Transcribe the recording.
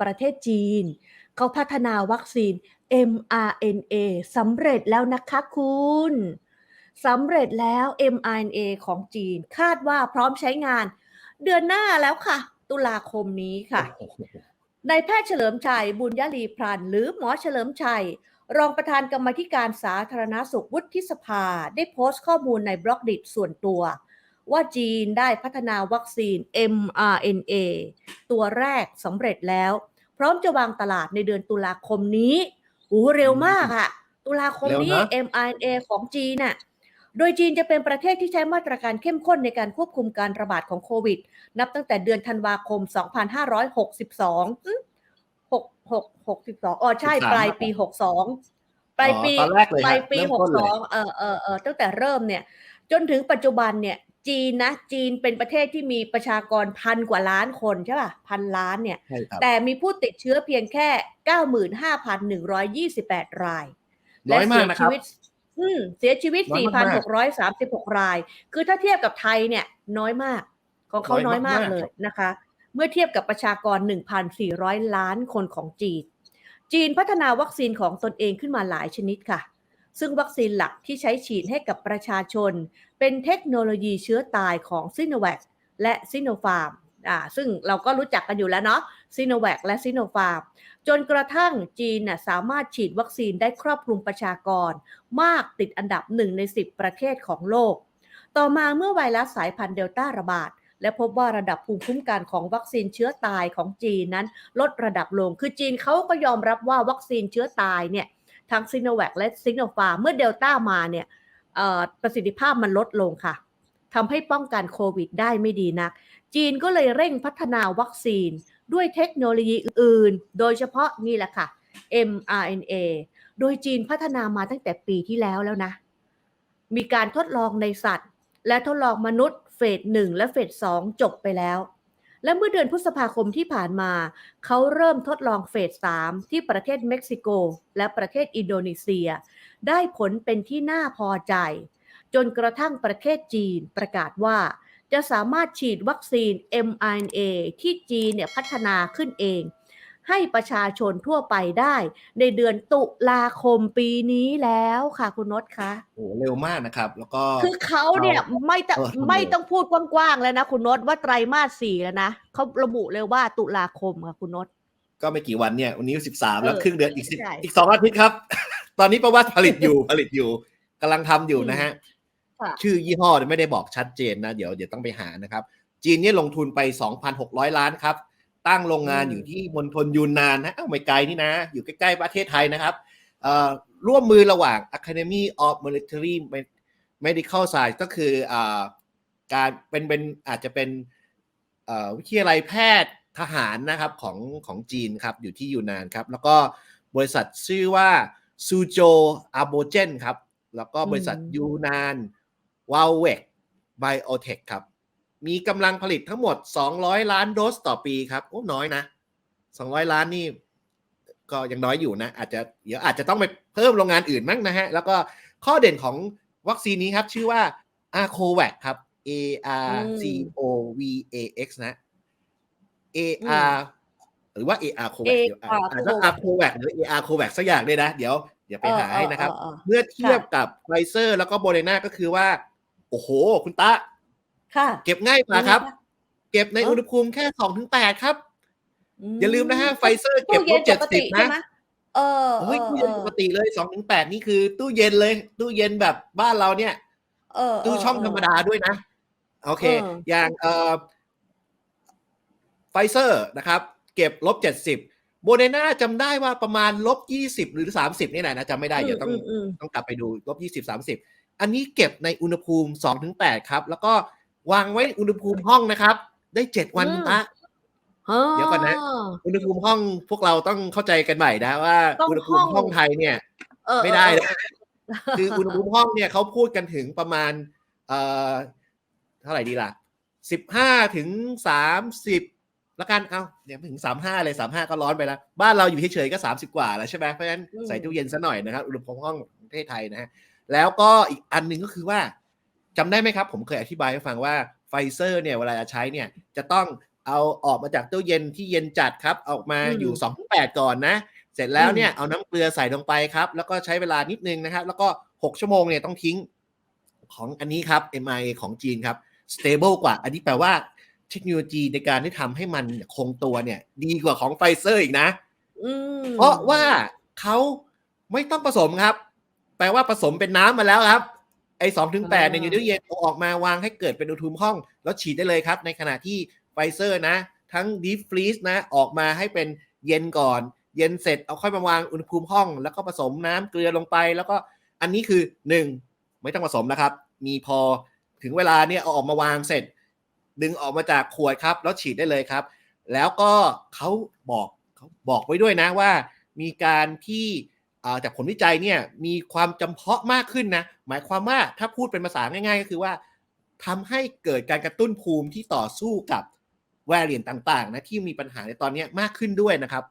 ประเทศจีน เขาพัฒนาวัคซีน mRNA สำเร็จแล้วนะคะคุณสำเร็จแล้ว mRNA ของจีนคาดว่าพร้อมใช้งาน เดือนหน้าแล้วค่ะ ตุลาคมนี้ค่ะนายแพทย์เฉลิมชัยบุญยลีพลันหรือหมอเฉลิมชัย รองประธานกรรมาธิการสาธารณสุขวุฒิสภา ได้โพสต์ข้อมูลในบล็อกดิส่วนตัว ว่าจีนได้พัฒนาวัคซีน mRNA ตัวแรกสำเร็จแล้วพ ร้อมจะวางตลาดในเดือนตุลาคมนี้โอ้เร็วมากอะตุลาคมนี้เร็วนะ mRNA ของจีนน่ะโดยจีนจะเป็นประเทศที่ใช้มาตรการเข้มข้นในการควบคุมการระบาดของโควิด นับตั้งแต่เดือนธันวาคม 2562อืม6 6 62อ๋อใช่13ปลายปี 62 ปลายปีอ๋อตอนแรกเลยปลายฮะปีเริ่มต้นเลย62 เออเออเออตั้งแต่เริ่มเนี่ย จนถึงปัจจุบันเนี่ย จีนนะจีนเป็นประเทศที่มีประชากรพันกว่าล้านคนใช่ป่ะพันล้านเนี่ย ใช่ครับแต่มีผู้ติดเชื้อเพียงแค่ 95,128 ราย น้อยมากนะครับ และเสียชีวิต อืมเสียชีวิต น้อยมาก4,636 ราย คือถ้าเทียบกับไทยเนี่ย น้อยมาก ของเขาน้น้ออยยมากมากๆ เลยครับนะคะ เมื่อเทียบกับประชากร 1,400 ล้านคนของจีน จีนพัฒนาวัคซีนของตนเองขึ้นมาหลายชนิดค่ะ ซึ่งวัคซีนหลักที่ใช้ฉีดให้กับประชาชน เป็นเทคโนโลยีเชื้อตายของซิโนแวคและซิโนฟาร์มอ่าซึ่งเราก็รู้จักกันอยู่แล้วเนาะซิโนแวคและซิโนฟาร์มจนกระทั่งจีนน่ะสามารถฉีดวัคซีนได้ครอบคลุมประชากร มากติดอันดับหนึ่งใน 10 ประเทศของโลก ต่อมาเมื่อไวรัสสายพันธุ์เดลต้าระบาด และพบว่าระดับภูมิคุ้มกันของวัคซีนเชื้อตายของจีนนั้น ลดระดับลง คือจีนเขาก็ยอมรับว่าวัคซีนเชื้อตายเนี่ย ทั้งซิโนแวคและซิโนฟาร์เมื่อเดลต้ามาเนี่ยประสิทธิภาพมันลดลงค่ะทำให้ป้องกันโควิดได้ไม่ดีนัก จีนก็เลยเร่งพัฒนาวัคซีนด้วยเทคโนโลยีอื่น โดยเฉพาะนี่แหละค่ะ mRNA โดยจีนพัฒนามาตั้งแต่ปีที่แล้วแล้วนะ มีการทดลองในสัตว์ และทดลองมนุษย์เฟสหนึ่งและเฟสสองจบไปแล้ว และเมื่อเดือนพฤษภาคมที่ผ่านมา เขาเริ่มทดลองเฟสสามที่ประเทศเม็กซิโก และประเทศอินโดนีเซีย ได้ผลเป็นที่น่าพอใจ จนกระทั่งประเทศจีนประกาศว่า จะสามารถฉีดวัคซีน mRNA ที่จีนเนี่ยพัฒนาขึ้นเอง ให้ประชาชนทั่วไปได้ ในเดือนตุลาคมปีนี้แล้วค่ะคุณนศคะโอ้โหเร็วมากนะครับ แล้วก็คือเขาเนี่ยไม่ต้องเออทำไมไม่ต้องพูดกว้างๆแล้วนะคุณนศว่าไตรมาสสี่แล้วนะเขาระบุเลยว่าตุลาคมค่ะคุณนศก็ไม่กี่วันเนี่ยวันนี้สิบสามแล้วเออครึ่งเดือนอีกสิบใช่อีกสองอาทิตย์ครับ ตอนนี้ประวัติผลิตอยู่ผลิตอยู่กำลังทำอยู่นะฮะค่ะชื่อยี่ห้อเนี่ยไม่ได้บอกชัดเจนนะ เดี๋ยวเดี๋ยวต้องไปหานะครับ จีนเนี่ยลงทุนไป 2,600 ล้านครับ ตั้งโรงงานอืมอยู่ที่มณฑลยูนนานนะเอ้าไม่ไกลนี่นะ อยู่ใกล้ๆประเทศไทยนะครับเอ่อร่วมมือระหว่าง Academy of Military Medical Science ก็คืออาการเป็นเป็นอาจจะเป็นเอ่อวิทยาลัยแพทย์ทหารนะครับของของจีนครับอยู่ที่ยูนนานครับ แล้วก็บริษัทชื่อว่าซูโจอาโบเจนครับ แล้วก็บริษัทอืมยูนานวาเวกไบโอเทคครับ มีกำลังผลิตทั้งหมด 200 ล้านโดสต่อปีครับโอ้น้อยนะ 200 ล้านนี่ก็ยังน้อยอยู่นะ อาจจะเดี๋ยวอาจจะต้องไปเพิ่มโรงงานอื่นมั้งนะฮะ แล้วก็ข้อเด่นของวัคซีนนี้ครับ ชื่อว่า a r c o v a c ครับ A R C O V A X นะ A R หรือว่า A R c o v a c เดี๋ยวอ่านอ่านว่า a r c o v a c หรือ A R c o v a c สักอย่างเลยนะ เดี๋ยวเดี๋ยวไปหาให้นะครับเออเออเออเมื่อเทียบกับไฟเซอร์แล้วก็โบเดนาก็คือว่า โอ้โห คุณตะ ค่ะ เก็บง่ายกว่าครับยังไงคะเก็บในเอ้าอุณหภูมิแค่สองถึงแปดครับ อย่าลืมนะฮะไฟเซอร์เก็บลตู้บเจ็ดปกสิติบใช่นะไหมเออเฮ้ยออตู้เย็นปกติเลยสองถึงแปดนี่คือ ตู้เย็นเลย ตู้เย็นแบบบ้านเราเนี่ยเออตู้ช่องธรรมดาด้วยนะ โอเคเอออย่างเอ่อไฟเซอร์นะครับ เก็บลบเจ็ดสิบโบเดนาจำได้ว่าประมาณลบยี่สิบหรือสามสิบนี่แหละนะจำไม่ได้ เดี๋ยวต้องมมต้องกลับไปดูลบยี่สิบสามสิบอันนี้เก็บในอุณหภูมิสองถึงแปดครับ แล้วก็ วางไว้อุณหภูมิห้องนะครับ ได้เจ็ดวันอืมคุณตะอ๋อเดี๋ยวก่อนนะ อุณหภูมิห้องพวกเราต้องเข้าใจกันใหม่นะว่าต้องอุณหภูมิห้ห้อองงไทยเนี่ยเออไม่ได้เออนะคืออุณหภูมิห้องเนี่ยเขาพูดกันถึงประมาณ เอ่อเท่าไหร่ดีล่ะสิบห้าถึงสามสิบละกันเอาเนี่ยไม่ถึงสามห้าเลยสามห้าก็ร้อนไปแล้ว บ้านเราอยู่เฉยๆก็สามสิบกว่าแล้วใช่ไหมเพราะฉะนั้นอืม ใส่ตู้เย็นซะหน่อยนะครับ อุณหภูมิห้องของประเทศไทยนะฮะแล้วก็อีกอันหนึ่งก็คือว่า จำได้ไหมครับ ผมเคยอธิบายให้ฟังว่าไฟเซอร์เนี่ยเวลาจะใช้เนี่ยจะต้องเอาออกมาจากตู้เย็นที่เย็นจัดครับ ออกมาอืมอยู่2ถึง8ก่อนนะ เสร็จแล้วเนี่ยอืมเอาน้ำเกลือใส่ลงไปครับ แล้วก็ใช้เวลานิดนึงนะครับ แล้วก็ 6 ชั่วโมงเนี่ยต้องทิ้งของอันนี้ครับ MIA ของจีนครับ stable กว่า อันนี้แปลว่าเทคโนโลยีในการที่ทำให้มันคงตัวเนี่ย ดีกว่าของไฟเซอร์อีกนะอืมเพราะว่าเขาไม่ต้องผสมครับ แปลว่าผสมเป็นน้ำมาแล้วครับ ไอ้สองถึงแปดเนี่ยอยู่ในตู้เย็นเอาออกมาวางให้เกิดเป็นอุณหภูมิห้อง แล้วฉีดได้เลยครับ ในขณะที่ไฟเซอร์นะ ทั้งดีฟรีซนะออกมาให้เป็นเย็นก่อน เย็นเสร็จเอาค่อยมาวางอุณหภูมิห้อง แล้วก็ผสมน้ำเกลือลงไป แล้วก็อันนี้คือหนึ่งไม่ต้องผสมนะครับ มีพอถึงเวลาเนี่ยเอาออกมาวางเสร็จ ดึงออกมาจากขวดครับ แล้วฉีดได้เลยครับ แล้วก็เขาบอกเขาบอกไว้ด้วยนะว่า มีการที่อ่า จากผลวิจัยเนี่ยมีความจำเพาะมากขึ้นนะ หมายความว่าถ้าพูดเป็นภาษาง่าย ๆ ก็คือว่าทำให้เกิดการกระตุ้นภูมิที่ต่อสู้กับแวรเรียนต่างๆนะที่มีปัญหาในตอนนี้มากขึ้นด้วยนะครับ